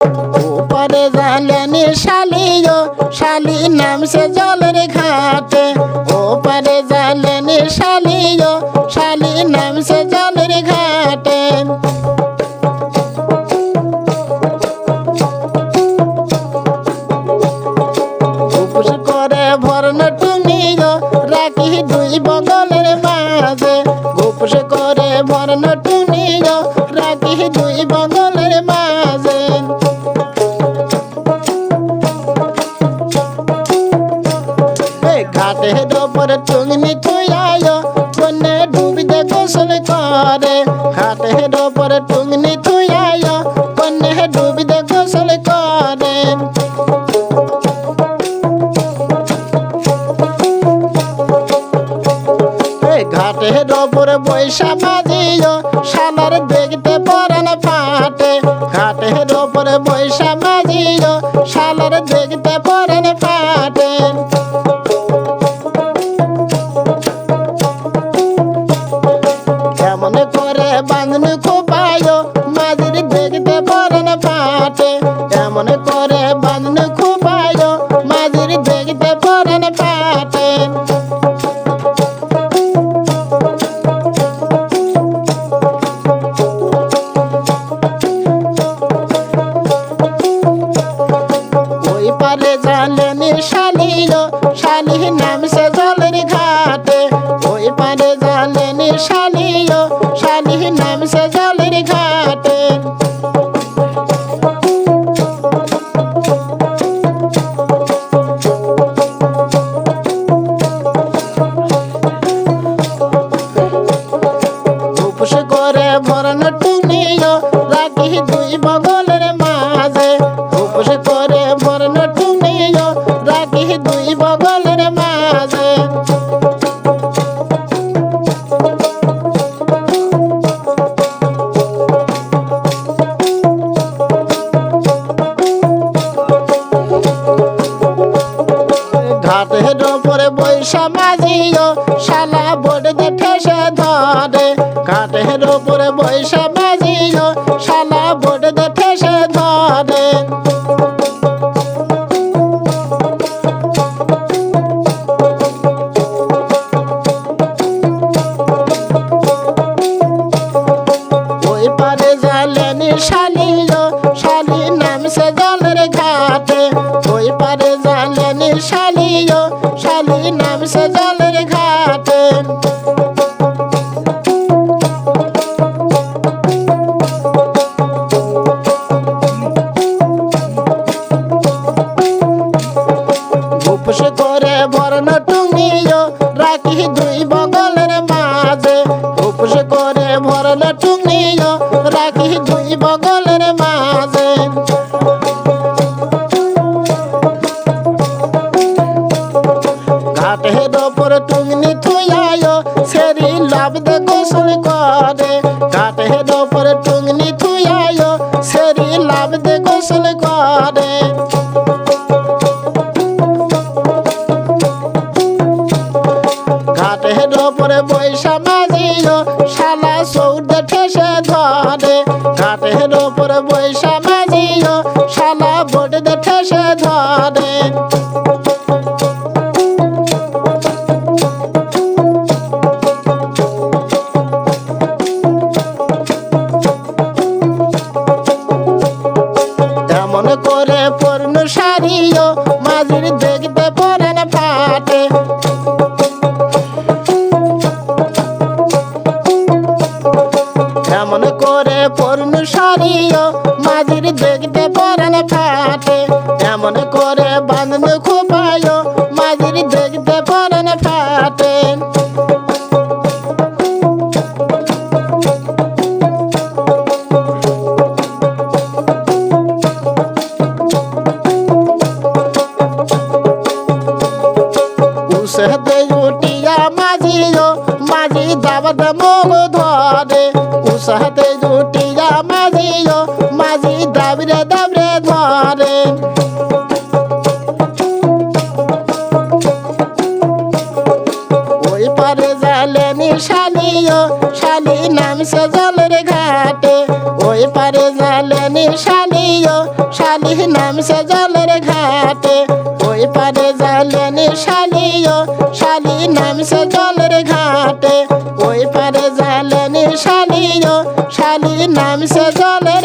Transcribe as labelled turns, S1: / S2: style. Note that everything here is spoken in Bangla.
S1: ওপারে জালেনি শালিও, শালি নামছে জলের ঘাটে। ওপারে জালেনি শালিও, শালি নামছে জলের ঘাটে। উপস করে ভরন টুঙ্গিও, রাখি দুই বগলের মাঝে। উপস করে ভরন টুঙ্গিও, রাখি দুই বগলের করে ঘাটের ওপর টুঙ্গি থুয়ায় বন্যে ডুবিতে গোসল করে। ঘাটের ওপরে বৈশা বাজিও, শালার দেখতে পরান ফাটে ঘাটের ওপরে বৈশা বাজিও, শালার দেখতে পরান ফাটে বাঁধন খোপায় মাঝির দেখতে পরান ফাটে কেমন করে বাঁধন খোপায় মাঝির দেখতে পরান ফাটে ওই পারে জানলেনি শালিও শালি নামছে জলের ঘাটে। ওই পারে জানলেনি শালিও শালি নামছে জলের ঘাটে উপস করে ভরন টুনিও রাখি দুই বগলের মাঝে উপস ঘাটের ওপরে বৈশা মাঝিও শালা বোর্ড দেখে সে ধরে। ঘাটের ওপরে বৈশা শালি লাভ দে গোসল করে ঘাটের ওপরে বৈশা মাঝিও শালা সৌদ ঠেসে ধরে ঘাটের ওপরে বৈশা মাঝিও শালা বোর্ড ঠেসে ধরে করে পূর্ণ সারিও মাঝির দাবত মোগ ধরে উসহতে উঠিয়া মাঝিও মাঝি দাবরে দাবরে ধরে ওই পারে জালেনি শালিও শালি নামছে জলের ঘাটে। ওই পারে জালেনি শালিও শালি নামছে জলের ঘাটে। ওই পারে জ্বালেনি শালিও শালি নামছে জলের ঘাটে। নামছে জলের